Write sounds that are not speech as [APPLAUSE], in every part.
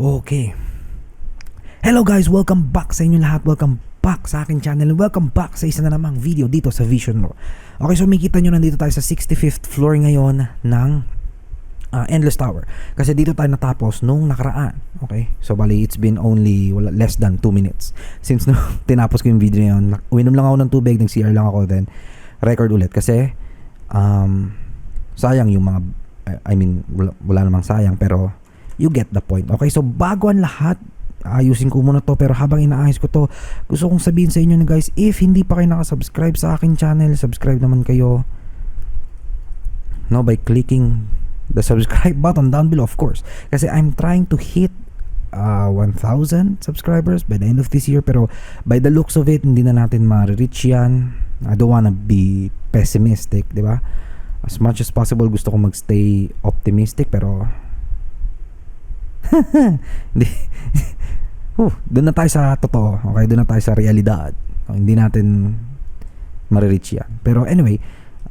Okay. Hello guys, welcome back sa inyo lahat. Welcome back sa akin channel. Welcome back sa isa na namang video dito sa Vision Law. Okay, so makikita nyo nandito tayo sa 65th floor ngayon ng ah, Endless Tower. Kasi dito tayo natapos nung nakaraan. Okay? So bali, it's been only wala, less than 2 minutes. Since no, [LAUGHS] tinapos ko yung video na uminom lang ako ng tubig, nag-CR lang ako, then record ulit. Kasi, um, sayang yung mga, I mean, wala, wala namang sayang, pero you get the point. Okay, so bago ang lahat, ayusin ko muna to pero habang inaayos ko to gusto kong sabihin sa inyo na guys if hindi pa kayo nakasubscribe sa akin channel subscribe naman kayo. No by clicking the subscribe [LAUGHS] button down below of course. Kasi I'm trying to hit uh, 1,000 subscribers by the end of this year pero by the looks of it hindi na natin ma-reach yan. I don't wanna be pessimistic di ba? As much as possible gusto kong magstay optimistic pero [LAUGHS] hindi Huh, doon na tayo sa totoo. Okay, doon na tayo sa realidad. Oh, hindi natin marireach yan. Pero anyway,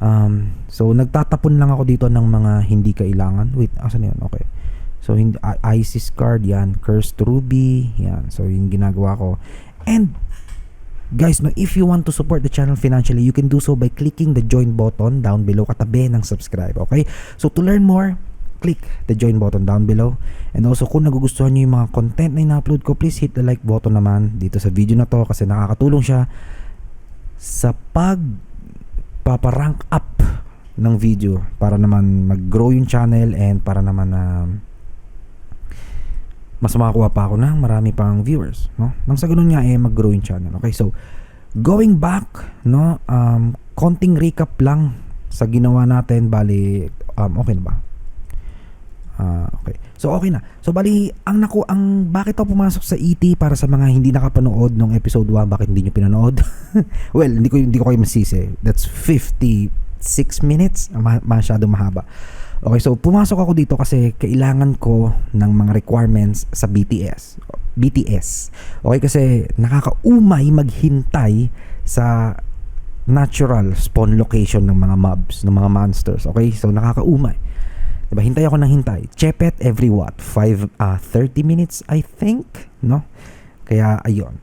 um, so nagtatapon lang ako dito ng mga hindi kailangan. Wait, asan yun? Okay. So, hindi, ISIS card, yan. Cursed Ruby, yan. So, yung ginagawa ko. And, guys, no, if you want to support the channel financially, you can do so by clicking the join button down below katabi ng subscribe. Okay? So, to learn more, click the join button down below. And also, kung nagugustuhan nyo yung mga content na ina-upload ko, please hit the like button naman dito sa video na to kasi nakakatulong siya sa pag paparank up ng video para naman mag-grow yung channel and para naman na mas makakuha pa ako ng marami pang viewers, no? Nang sa ganun nga eh mag-grow yung channel. Okay, so going back, no, um konting recap lang sa ginawa natin, bali um okay na ba? Ah, okay. So okay na. So bali ang naku ang bakit ako pumasok sa ET para sa mga hindi nakapanood ng episode 1 bakit hindi niyo pinanood? [LAUGHS] well, hindi ko hindi ko kayo masisi. That's 56 minutes. Ma- masyado mahaba. Okay, so pumasok ako dito kasi kailangan ko ng mga requirements sa BTS. BTS. Okay, kasi nakakaumay maghintay sa natural spawn location ng mga mobs, ng mga monsters. Okay, so nakakaumay. Diba? Hintay ako ng hintay. Chepet every what? 5, uh, 30 minutes, I think. No? Kaya, ayun.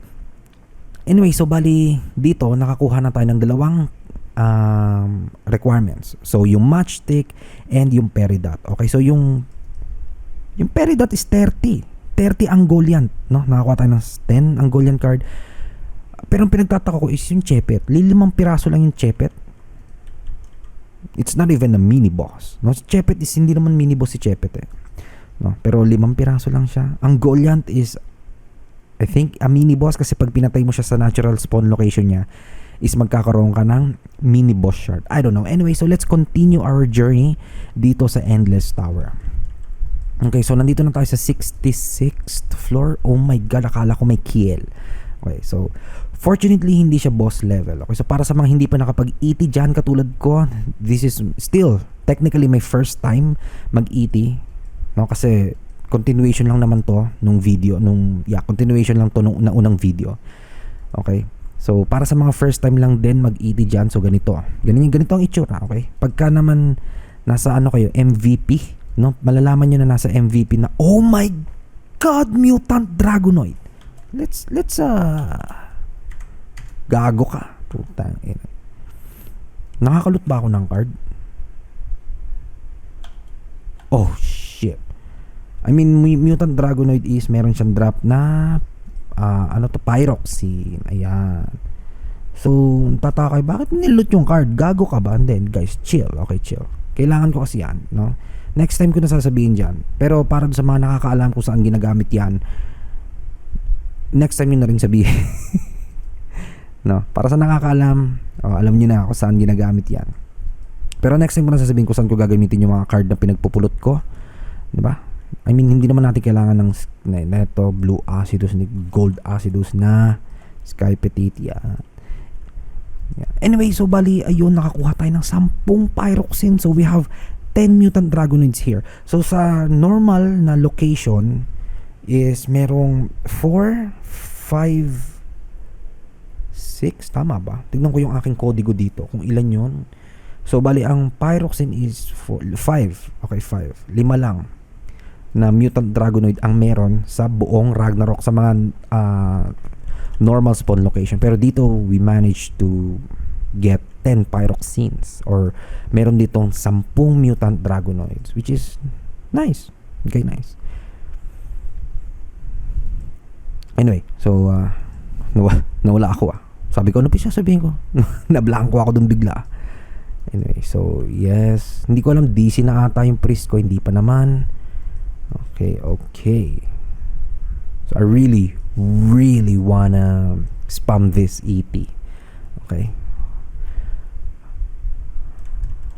Anyway, so bali, dito, nakakuha na tayo ng dalawang um, requirements. So, yung matchstick and yung peridot. Okay, so yung yung peridot is 30. 30 Angolian, no? Nakakuha tayo ng 10 Angolian card. Pero ang pinagtataka ko is yung Chepet. Lilimang piraso lang yung Chepet. It's not even a mini boss. No, si Chepet is hindi naman mini boss si Chepet eh. No, pero limang piraso lang siya. Ang Goliant is I think a mini boss kasi pag pinatay mo siya sa natural spawn location niya is magkakaroon ka ng mini boss shard. I don't know. Anyway, so let's continue our journey dito sa Endless Tower. Okay, so nandito na tayo sa 66th floor. Oh my god, akala ko may kill. Okay, so fortunately hindi siya boss level. Okay, so para sa mga hindi pa nakapag-ET dyan katulad ko, this is still technically my first time mag-ET. No, kasi continuation lang naman to nung video, nung yeah, continuation lang to nung naunang video. Okay? So, para sa mga first time lang din mag-ET dyan, so ganito. Ganito, ganito ang itsura, okay? Pagka naman nasa ano kayo, MVP, no? Malalaman nyo na nasa MVP na, oh my God, Mutant Dragonoid. Let's, let's, uh, gago ka. Putang ina. Nakakalot ba ako ng card? Oh, shit. I mean, mu- Mutant Dragonoid is meron siyang drop na ah, ano to, Pyroxene. Ayan. So, tataka kayo, bakit niloot yung card? Gago ka ba? And then, guys, chill. Okay, chill. Kailangan ko kasi yan, no? Next time ko na sasabihin dyan. Pero para sa mga nakakaalam kung saan ginagamit yan, next time yun na rin sabihin. [LAUGHS] no? Para sa nakakaalam, oh, alam niyo na kung saan ginagamit yan. Pero next time ko na sasabihin kung saan ko gagamitin yung mga card na pinagpupulot ko. Di ba? I mean, hindi naman natin kailangan ng na, blue acidus, ni gold acidus na sky. Yan. Anyway, so bali, ayun, nakakuha tayo ng 10 pyroxene. So we have 10 mutant dragonoids here. So sa normal na location is merong 4, 5, 6, tama ba? Tignan ko yung aking kodigo dito, kung ilan yon So bali, ang pyroxene is 5. Okay, 5. Lima lang. na mutant dragonoid ang meron sa buong Ragnarok sa mga ah, normal spawn location. Pero dito we managed to get 10 pyroxenes or meron ditong 10 mutant dragonoids which is nice. Okay, nice. Anyway, so uh, nawa, nawala ako ah. Sabi ko, ano pa sasabihin ko? [LAUGHS] Nablangko ako dun bigla. Anyway, so yes. Hindi ko alam, DC na ata yung priest ko. Hindi pa naman. Okay, okay. So I really, really wanna spam this EP. Okay.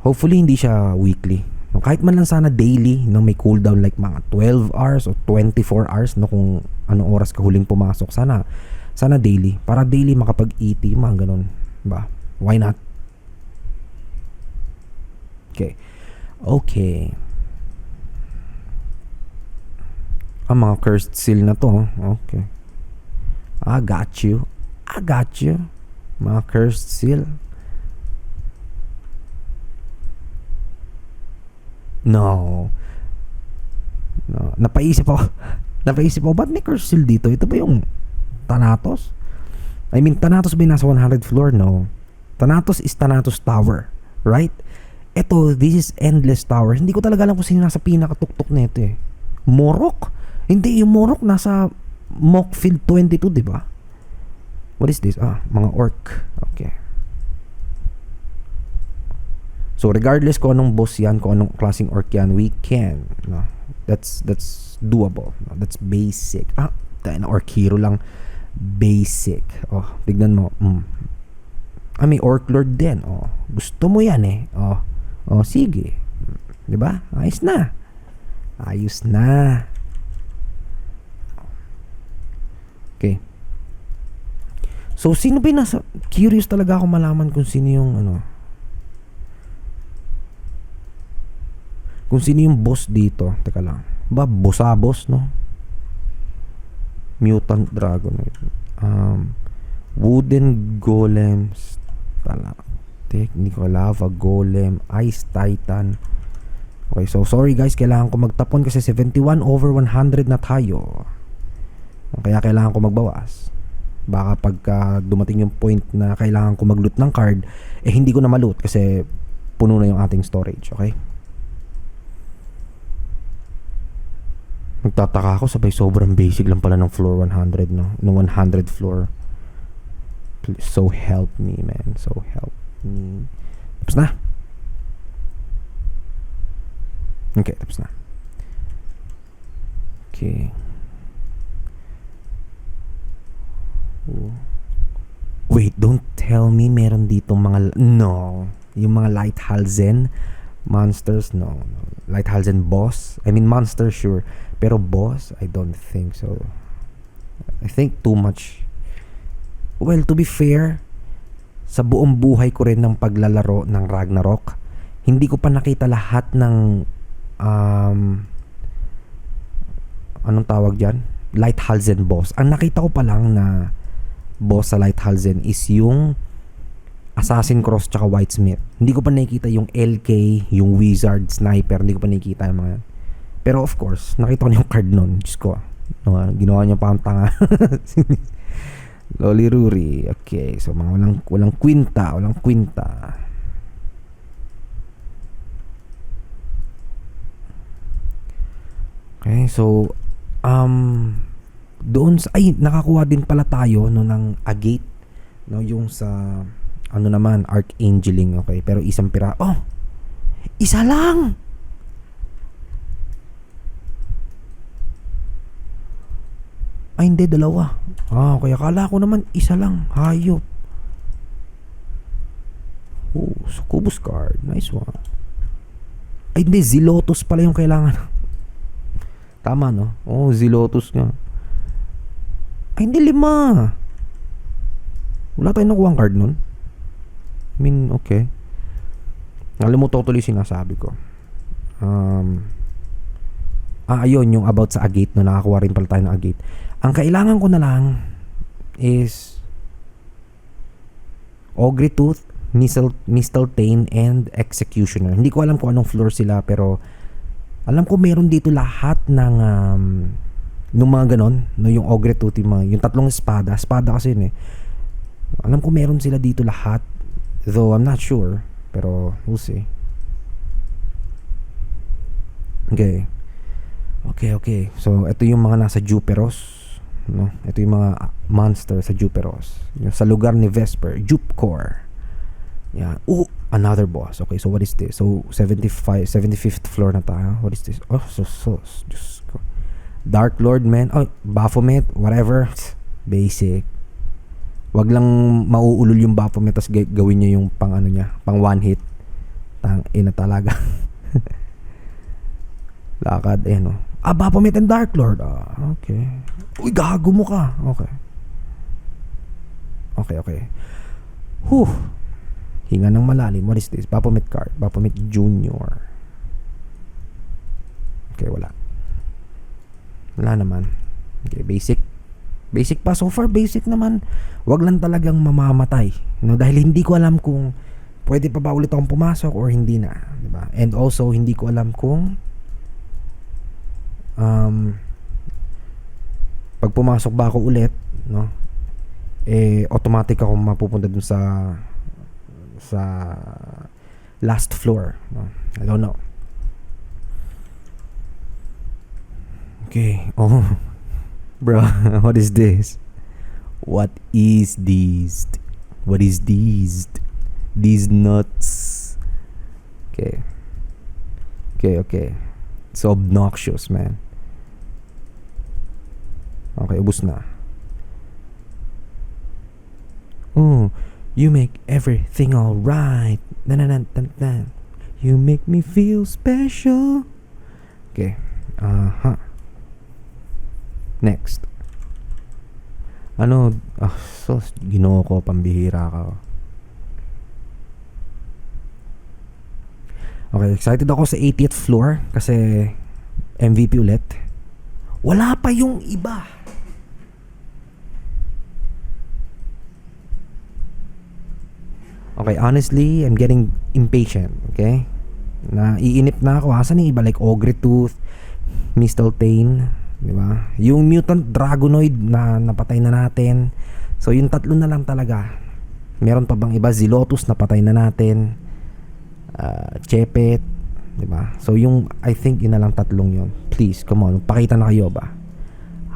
Hopefully hindi siya weekly. No, kahit man lang sana daily, no, may cooldown like mga 12 hours o 24 hours no kung anong oras ka huling pumasok. Sana sana daily para daily makapag-EP mga ganun, ba? Why not? Okay. Okay. Ang mga cursed seal na to. oh. Okay. I got you. I got you. Mga cursed seal. No. No. Napaisip ako. [LAUGHS] Napaisip ako, ba't cursed seal dito? Ito ba yung Thanatos? I mean, Thanatos ba yung nasa 100 floor? No. Thanatos is Thanatos Tower. Right? Ito, this is Endless Tower. Hindi ko talaga alam kung sino nasa pinakatuktok na ito eh. Morok? Hindi, yung Morok nasa Mockfield 22, di ba? What is this? Ah, mga orc. Okay. So regardless kung anong boss yan, kung anong klaseng orc yan, we can. No? That's that's doable. No? That's basic. Ah, tayo na orc hero lang. Basic. Oh, tignan mo. Mm. Ah, may orc lord din. Oh, gusto mo yan eh. Oh, oh sige. 'Di ba? Ayos na. Ayos na. Okay. So, sino ba nasa... Curious talaga ako malaman kung sino yung ano... Kung sino yung boss dito. Teka lang. Ba, boss no? Mutant Dragonoid. Um, wooden Golems. Stalactic. Lava Golem. Ice Titan. Okay, so sorry guys. Kailangan ko magtapon kasi 71 over 100 na tayo. Kaya kailangan ko magbawas. Baka pagka dumating yung point na kailangan ko mag-loot ng card, eh hindi ko na ma-loot kasi puno na yung ating storage, okay? Nagtataka ako sabay sobrang basic lang pala ng floor 100, no? Nung 100 floor. Please, so help me, man. So help me. Tapos na. Okay, tapos na. Okay. Wait, don't tell me meron dito mga... No. Yung mga Lighthalzen monsters, no. Lighthalzen boss. I mean, monster, sure. Pero boss, I don't think so. I think too much. Well, to be fair, sa buong buhay ko rin ng paglalaro ng Ragnarok, hindi ko pa nakita lahat ng um, anong tawag dyan? Lighthalzen boss. Ang nakita ko pa lang na boss sa Lighthalzen is yung Assassin Cross tsaka Whitesmith. Hindi ko pa nakikita yung LK, yung Wizard, Sniper. Hindi ko pa nakikita yung mga. Pero of course, nakita ko yung card nun. Diyos ko. No, ginawa niya pa ang tanga. [LAUGHS] Loli Ruri. Okay. So, mga walang, walang kwinta. Walang kwinta. Okay. So, um, doon sa ay nakakuha din pala tayo no ng agate no yung sa ano naman archangeling okay. Pero isang pira oh isa lang! Ay hindi dalawa. Ah okay. Akala ko naman isa lang. Hayop. Oh succubus card. Nice one. Ay hindi zilotus pala yung kailangan. [LAUGHS] Tama no? Oh zilotus nga. Ay, hindi lima. Wala tayong nakuha card nun. I mean, okay. Alam mo totally sinasabi ko. Um, ah, ayun, yung about sa agate, no, nakakuha rin pala tayo ng agate. Ang kailangan ko na lang is Ogre Tooth, Mistle, and Executioner. Hindi ko alam kung anong floor sila, pero Alam ko meron dito lahat ng um, nung mga ganon, no, yung Ogre Tutti, mga, yung tatlong espada, espada kasi yun eh. Alam ko meron sila dito lahat, though I'm not sure, pero we'll see. Okay. Okay, okay. So, ito yung mga nasa Juperos, no? Ito yung mga monster sa Juperos. Yung sa lugar ni Vesper, Jupcore. Yan. Oh, another boss. Okay, so what is this? So, 75, 75th floor na tayo. What is this? Oh, so, so, ko. Dark Lord, man. Oh, Baphomet, whatever. Basic. Wag lang mauulol yung Baphomet tapos ga- gawin niya yung pang ano niya, pang one hit. Tang ina talaga. [LAUGHS] Lakad, eh no. Ah, Baphomet and Dark Lord. Ah, okay. Uy, gago mo ka. Okay. Okay, okay. Whew. Hinga ng malalim. What is this? Baphomet card. Baphomet Junior. Okay, wala. Wala naman. Okay, basic. Basic pa. So far, basic naman. Wag lang talagang mamamatay. No? Dahil hindi ko alam kung pwede pa ba ulit akong pumasok or hindi na. Diba? And also, hindi ko alam kung um, pag pumasok ba ako ulit, no? Eh, automatic ako mapupunta dun sa sa last floor. No? I don't know. Okay. [LAUGHS] Oh. Bro, [LAUGHS] what is this? What is this? What is these? These nuts. Okay. Okay, okay. It's obnoxious, man. Okay, ubus na. Oh, you make everything alright. You make me feel special. Okay. Uh-huh. Next. Ano, ah, so, ginoo ko, pambihira ka. Okay, excited ako sa 80th floor kasi MVP ulit. Wala pa yung iba. Okay, honestly, I'm getting impatient, okay? Naiinip na ako. Asan yung iba? Like Ogre Tooth, Mistletoe, di ba? Yung Mutant Dragonoid na napatay na natin. So, yung tatlo na lang talaga. Meron pa bang iba? Zilotus napatay na natin. Uh, Chepet, di ba? So, yung, I think, yun na lang tatlong yun. Please, come on. Pakita na kayo ba?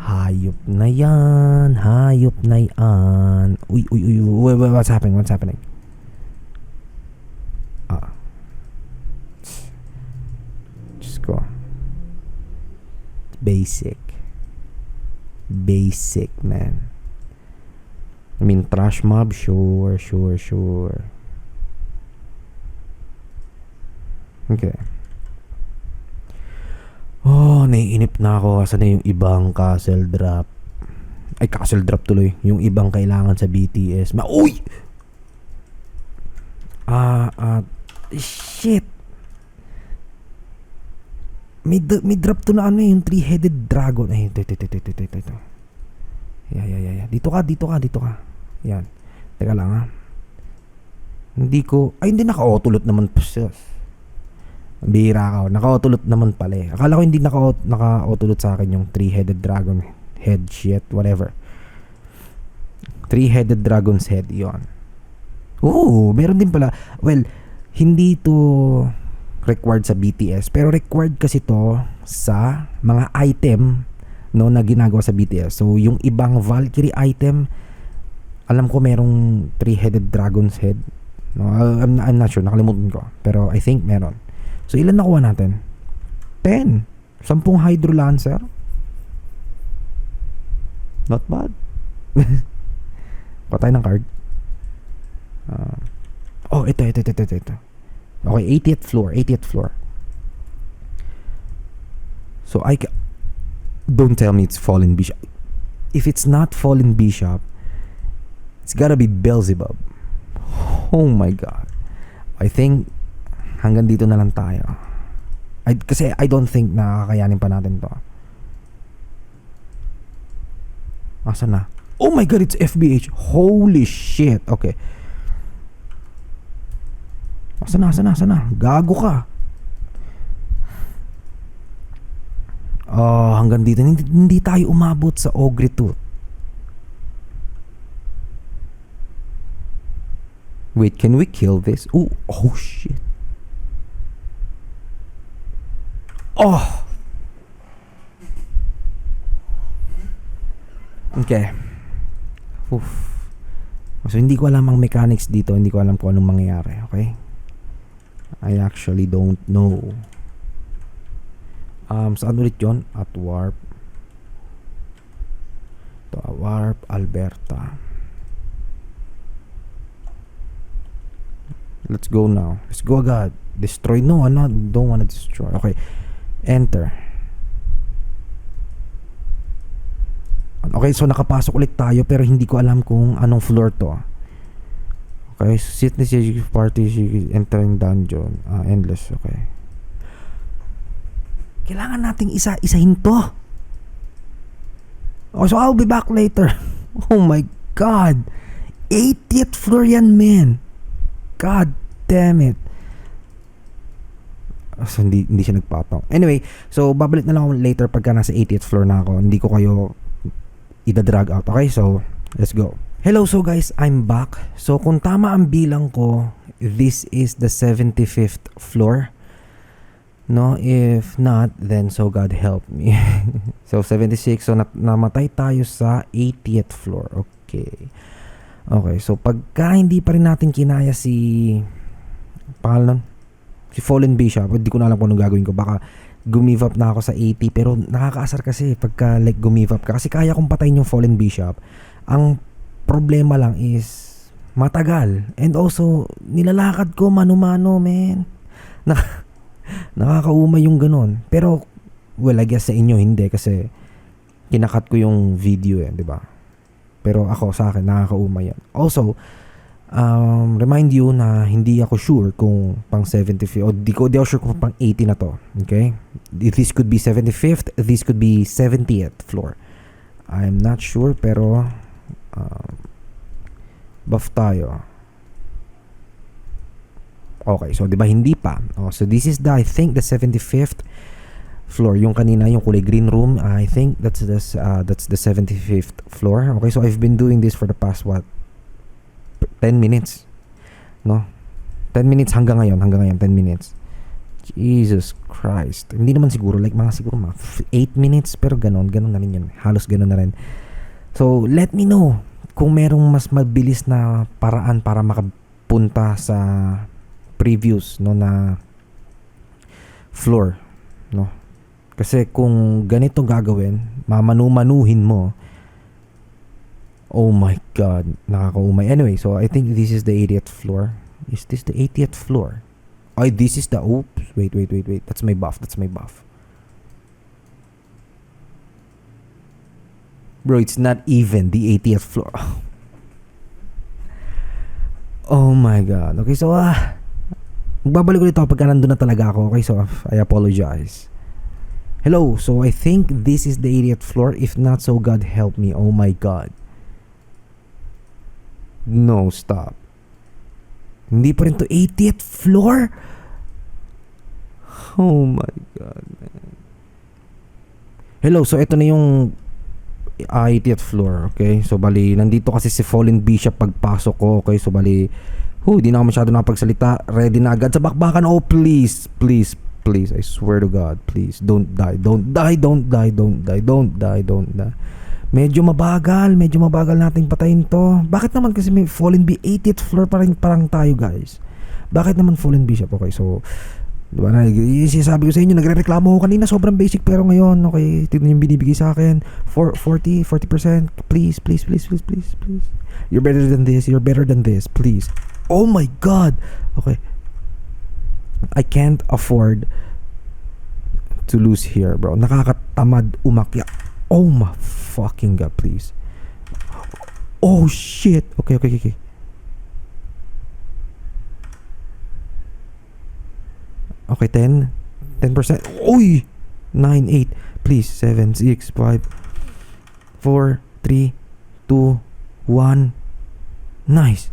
Hayop na yan. Hayop na yan. Uy, uy. uy, uy what's happening? What's happening? Ah. Diyos ko. Basic. Basic, man. I mean, trash mob, sure, sure, sure. Okay. Oh, naiinip na ako. Asa na yung ibang castle drop? Ay, castle drop tuloy. Yung ibang kailangan sa BTS. Ma Uy! Ah, ah, shit. May, may drop to na ano eh, yung three-headed dragon. Ay, ito, ito, ito, ito, ito, ito, ito. Yeah, yeah, yeah, yeah. Dito ka, dito ka, dito ka. Yan. Teka lang ha. Hindi ko, ay hindi naka-autolot naman po siya. Bihira ka. Naka-autolot naman pala eh. Akala ko hindi naka- naka-autolot sa akin yung three-headed dragon head shit, whatever. Three-headed dragon's head, yon. Oo, meron din pala. Well, hindi to required sa BTS, pero required kasi to sa mga item no na ginagawa sa BTS. So, yung ibang Valkyrie item, alam ko merong three-headed dragon's head. No, I'm, I'm not sure, nakalimutan ko. Pero I think meron. So, ilan nakuha natin? 10. Sampung Hydro Lancer. Not bad. [LAUGHS] Patay ng card. Uh, oh, ito, ito, ito, ito, ito. Okay, 80th floor, 80th floor. So, I ca- Don't tell me it's Fallen Bishop. If it's not Fallen Bishop, it's gotta be Beelzebub. Oh my God. I think hanggang dito na lang tayo. I, kasi I don't think na kakayanin pa natin to. Asa na? Oh my God, it's FBH. Holy shit. Okay. Asa na, asa na. Gago ka. Oh, hanggang dito. Hindi, hindi tayo umabot sa Ogre Tooth. Wait, can we kill this? Oh, oh shit. Oh! Okay. Oof. So, hindi ko alam ang mechanics dito. Hindi ko alam kung anong mangyayari. Okay? I actually don't know. Um, saan ulit yun? At Warp. To Warp, Alberta. Let's go now. Let's go agad. Destroy. No, I not, don't wanna destroy. Okay. Enter. Okay, so nakapasok ulit tayo pero hindi ko alam kung anong floor to. Okay, sit the siege party entering dungeon. Ah, endless. Okay. Kailangan nating isa-isahin to. Oh, so I'll be back later. [LAUGHS] Oh my God. 80th floor yan, man. God damn it. Ah, So, hindi, hindi siya nagpatong. Anyway, so babalik na lang ako later pagka nasa 80th floor na ako. Hindi ko kayo ida-drag out. Okay, so let's go. Hello, so guys, I'm back. So kung tama ang bilang ko, this is the 75th floor. No, if not, then so God help me. [LAUGHS] so 76, so na- namatay tayo sa 80th floor. Okay. Okay, so pagka hindi pa rin natin kinaya si pangalan nun? Si Fallen Bishop, hindi ko na alam kung anong gagawin ko. Baka gumive up na ako sa 80 pero nakakaasar kasi pagka like gumive up ka kasi kaya kong patayin yung Fallen Bishop. Ang problema lang is matagal and also nilalakad ko mano-mano man. Na [LAUGHS] nakakauma yung ganun. Pero well, I guess sa inyo hindi kasi kinakat ko yung video eh, di ba? Pero ako sa akin nakakauma yan. Also, um, remind you na hindi ako sure kung pang 75 o di ko di ako sure kung pang 80 na to. Okay? This could be 75th, this could be 70th floor. I'm not sure pero um, buff tayo. Okay, so 'di ba hindi pa. Oh, so this is the I think the 75th floor. Yung kanina yung kulay green room, I think that's the uh, that's the 75th floor. Okay, so I've been doing this for the past what 10 minutes. No? 10 minutes hanggang ngayon, hanggang ngayon 10 minutes. Jesus Christ. Hindi naman siguro like mga siguro mga 8 minutes pero ganon, ganon na rin yun. Halos ganon na rin. So, let me know kung merong mas mabilis na paraan para makapunta sa previous no na floor no? Kasi kung ganito gagawin mamanu-manuhin mo oh my god nakakaumay. Anyway so I think this is the 80th floor. Is this the 80th floor? Ay this is the oops wait wait wait wait. That's my buff that's my buff bro it's not even the 80th floor [SIGHS] oh my god okay so ah Magbabalik ulit ako pagka nandun na talaga ako. Okay, so I apologize. Hello, so I think this is the 80th floor. If not, so God help me. Oh my God. No, stop. Hindi pa rin to 80th floor? [SIGHS] Oh my God, man. Hello, so ito na yung ah, 80th floor, okay? So bali, nandito kasi si Fallen Bishop pagpasok ko, okay? So bali, Huh, di na ako masyado nakapagsalita. Ready na agad sa bakbakan. Oh, please, please, please. I swear to God, please. Don't die, don't die, don't die, don't die, don't die, don't die. Medyo mabagal, medyo mabagal nating patayin to. Bakit naman kasi may Fallen B 80th floor pa rin parang tayo, guys? Bakit naman Fallen Bishop? Okay, so, di ba sinasabi ko sa inyo, nagre-reklamo ko kanina, sobrang basic, pero ngayon, okay, tignan yung binibigay sa akin, for 40, 40%, please, please, please, please, please, please. You're better than this, you're better than this, please. Oh my God! Okay. I can't afford to lose here, bro. Nakakatamad umakyat. Oh my fucking God, please. Oh shit. Okay, okay, okay, okay. Okay, 10. 10%. Uy! 9, 8. Please, 7, 6, 5, 4, 3, 2, 1. Nice.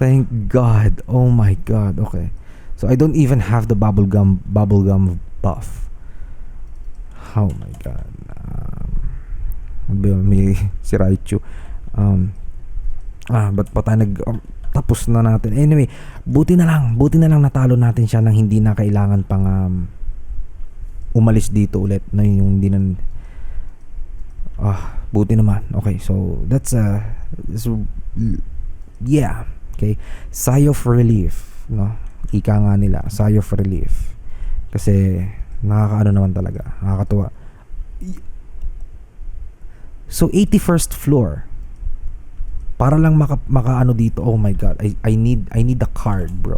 Thank God. Oh my God. Okay. So I don't even have the bubblegum bubblegum buff. Oh my god. Um, may [LAUGHS] si Raichu. Um, ah, ba't pa tayo nag... um, tapos na natin. Anyway, buti na lang. Buti na lang natalo natin siya nang hindi na kailangan pang um, umalis dito ulit. Na yung hindi na... Ah, buti naman. Okay, so that's uh, so, yeah. Okay. Sigh of relief, no? Ika nga nila, sigh of relief. Kasi nakakaano naman talaga, nakakatuwa. So 81st floor. Para lang maka, makaano dito. Oh my god. I I need I need the card, bro.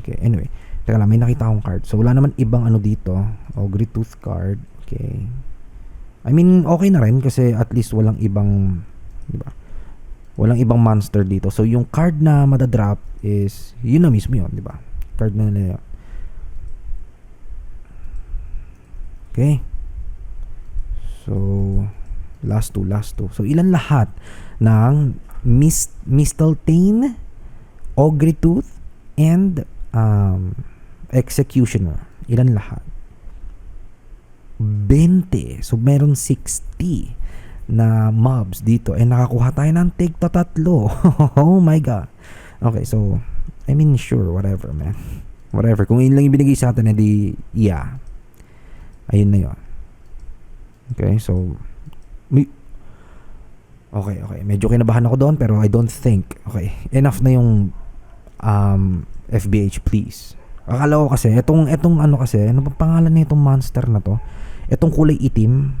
Okay, anyway. Teka lang, may nakita akong card. So wala naman ibang ano dito. Ogre Tooth card. Okay. I mean, okay na rin kasi at least walang ibang, di ba? Walang ibang monster dito. So yung card na madadrop is, yun na mismo yun, di ba? Card na nila yun. Okay. So, last two, last two. So, ilan lahat ng Mist Mistletoe, Ogre Tooth, and um, Executioner. Ilan lahat? 20. So, meron 60 na mobs dito. And nakakuha tayo ng tig tatlo. [LAUGHS] oh my God. Okay, so, I mean, sure, whatever, man. Whatever. Kung yun lang yung binigay sa atin, edi, yeah. Ayun na yun. Okay, so, okay, okay. Medyo kinabahan ako doon, pero I don't think, okay, enough na yung um, FBH, please. Akala ko kasi, etong, etong ano kasi, ano ba pangalan na itong monster na to? Etong kulay itim,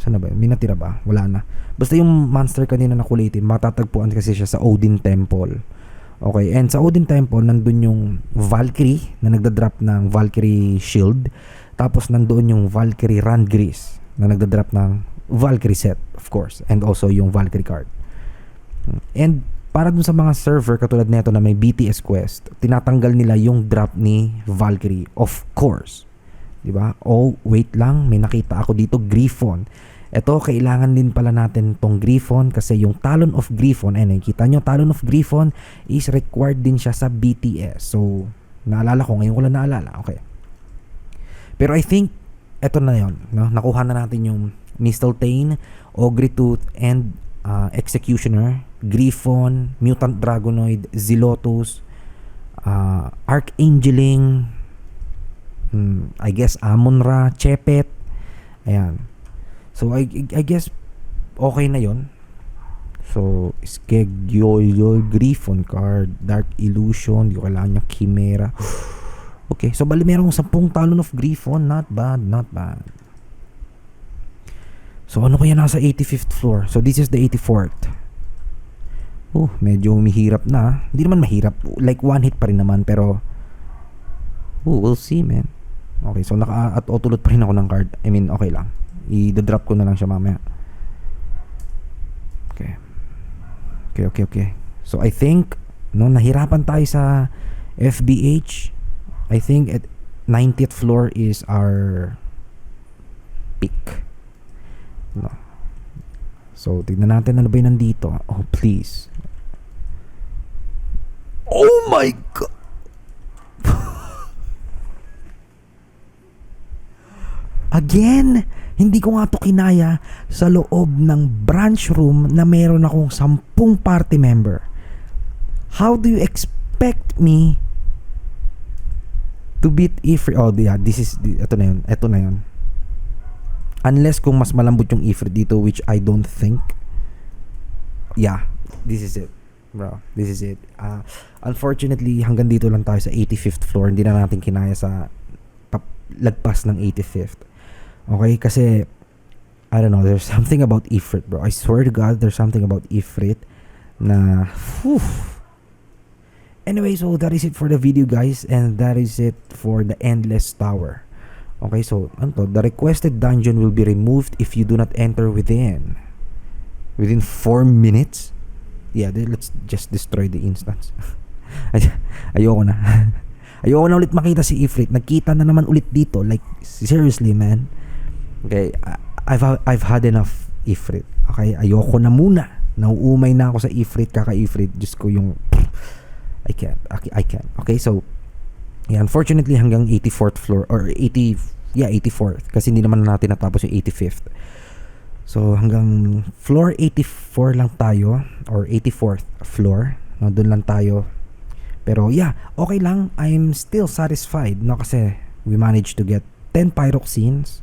saan na ba? May natira ba? Wala na. Basta yung monster kanina na kulay itim, matatagpuan kasi siya sa Odin Temple. Okay, and sa Odin Temple, nandun yung Valkyrie na nagda-drop ng Valkyrie Shield. Tapos nandoon yung Valkyrie Randgris na nagda-drop ng Valkyrie set, of course. And also yung Valkyrie card. And para dun sa mga server katulad nito na may BTS Quest, tinatanggal nila yung drop ni Valkyrie, of course. 'Di ba? Oh, wait lang, may nakita ako dito Griffon. Ito, kailangan din pala natin tong Griffon kasi yung Talon of Griffon, eh, nakikita nyo, Talon of Griffon is required din siya sa BTS. So, naalala ko, ngayon ko lang naalala. Okay. Pero I think, eto na yon no? Nakuha na natin yung Mistletoe, Ogre Tooth, and uh, Executioner, Griffon, Mutant Dragonoid, Zilotus, uh, Archangeling, hmm, I guess Amon-Ra, Chepet, ayan. So, I, I guess, okay na yon So, Skegyoyo, Griffon card, Dark Illusion, di ko kailangan niya Chimera. Okay, so bali merong 10 talon of Griffon, not bad, not bad. So, ano kaya nasa 85th floor? So, this is the 84th. Oh, medyo mahirap na. Hindi naman mahirap. Like, one hit pa rin naman, pero... Oh, we'll see, man. Okay, so naka at otulot pa rin ako ng card. I mean, okay lang. I-drop ko na lang siya mamaya. Okay. Okay, okay, okay. So I think no nahirapan tayo sa FBH. I think at 90th floor is our peak. No. So tignan natin ano ba yung nandito. Oh, please. Oh my god. [LAUGHS] Again, hindi ko nga to kinaya sa loob ng branch room na meron akong sampung party member. How do you expect me to beat Ifrit? Oh, yeah, this is, ito na yun, ito na yun. Unless kung mas malambot yung Ifrit dito, which I don't think. Yeah, this is it. Bro, this is it. Uh, unfortunately, hanggang dito lang tayo sa 85th floor. Hindi na natin kinaya sa lagpas ng 85th. Okay, kasi I don't know, there's something about Ifrit, bro. I swear to God, there's something about Ifrit na whew. Anyway, so that is it for the video, guys, and that is it for the Endless Tower. Okay, so ano to? The requested dungeon will be removed if you do not enter within within 4 minutes. Yeah, let's just destroy the instance. [LAUGHS] Ay- Ayoko na. [LAUGHS] Ayoko na ulit makita si Ifrit. Nagkita na naman ulit dito. Like, seriously, man. Okay, I've, I've had enough Ifrit. Okay, ayoko na muna. Nauumay na ako sa ifrit, kaka-ifrit. Diyos ko yung... I can't. I, can't. Okay, so... Yeah, unfortunately, hanggang 84th floor or 80... Yeah, 84th. Kasi hindi naman natin natapos yung 85th. So, hanggang floor 84 lang tayo or 84th floor. No, doon lang tayo. Pero yeah, okay lang. I'm still satisfied. No, kasi we managed to get 10 pyroxenes,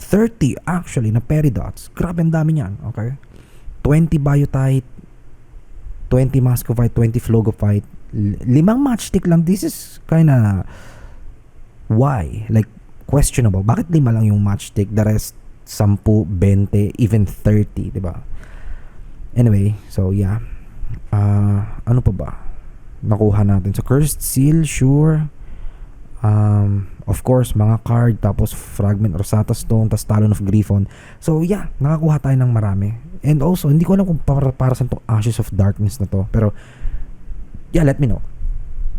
30 actually na peridots. Grabe ang dami niyan, okay? 20 biotite, 20 muscovite, 20 flogopite, l- limang matchstick lang. This is kinda why? Like, questionable. Bakit lima lang yung matchstick? The rest, 10, 20, even 30, di ba? Anyway, so yeah. Ah, ano pa ba? Nakuha natin. So, Cursed Seal, sure. Um, of course, mga card, tapos Fragment Rosata Stone, tapos Talon of Griffon. So, yeah, nakakuha tayo ng marami. And also, hindi ko alam kung para, para saan tong Ashes of Darkness na to. Pero, yeah, let me know.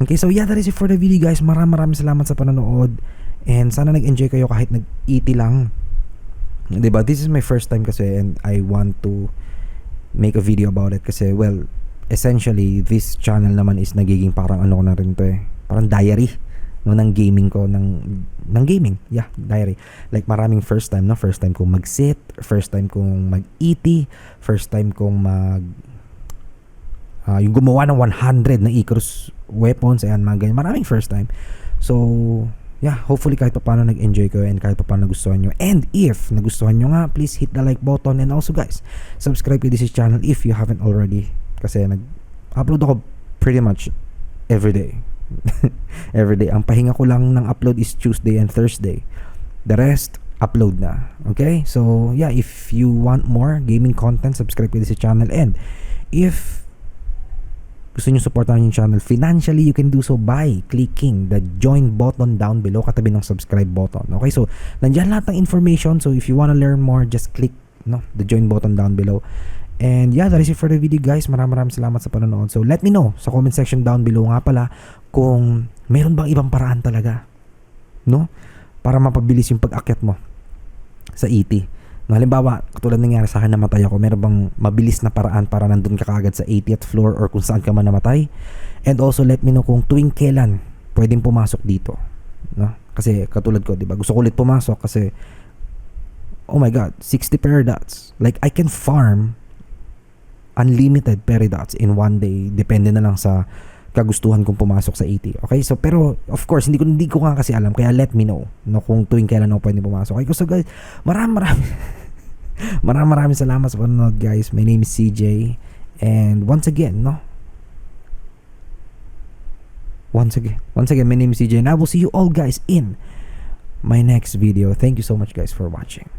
Okay, so yeah, that is it for the video guys. Maraming maraming salamat sa panonood. And sana nag-enjoy kayo kahit nag-ET lang. ba? This is my first time kasi and I want to make a video about it kasi well, essentially this channel naman is nagiging parang ano ko na rin to eh. Parang diary no ng gaming ko ng ng gaming. Yeah, diary. Like maraming first time, no? First time kong mag-sit, first time kong mag-ET, first time kong mag ah, yung gumawa ng 100 na Icarus weapons, ayan, mga ganyan. Maraming first time. So, yeah, hopefully kahit pa paano nag-enjoy kayo and kahit pa paano nagustuhan nyo. And if nagustuhan nyo nga, please hit the like button and also guys, subscribe to this channel if you haven't already. Kasi nag-upload ako pretty much every day. [LAUGHS] every day. Ang pahinga ko lang ng upload is Tuesday and Thursday. The rest, upload na. Okay? So, yeah, if you want more gaming content, subscribe to this channel. And if gusto nyo supportan yung channel financially, you can do so by clicking the join button down below katabi ng subscribe button. Okay, so nandiyan lahat ng information. So if you wanna learn more, just click no, the join button down below. And yeah, that is it for the video guys. Maraming maraming salamat sa panonood. So let me know sa comment section down below nga pala kung meron bang ibang paraan talaga. No? Para mapabilis yung pag-akyat mo sa ET. No, halimbawa, katulad nangyari sa akin namatay ako, meron bang mabilis na paraan para nandun ka kaagad sa 80th floor or kung saan ka man namatay? And also let me know kung tuwing kailan pwedeng pumasok dito. No? Kasi katulad ko, 'di ba? Gusto ko ulit pumasok kasi oh my god, 60 peridots. Like I can farm unlimited peridots in one day. Depende na lang sa kagustuhan kong pumasok sa 80. Okay? So, pero, of course, hindi ko, hindi ko nga kasi alam. Kaya let me know no, kung tuwing kailan ako pwede pumasok. Okay? So, guys, maraming maraming [LAUGHS] [LAUGHS] maraming maraming salamat sa panonood, guys. My name is CJ. And once again, no? Once again, once again, my name is CJ. And I will see you all, guys, in my next video. Thank you so much, guys, for watching.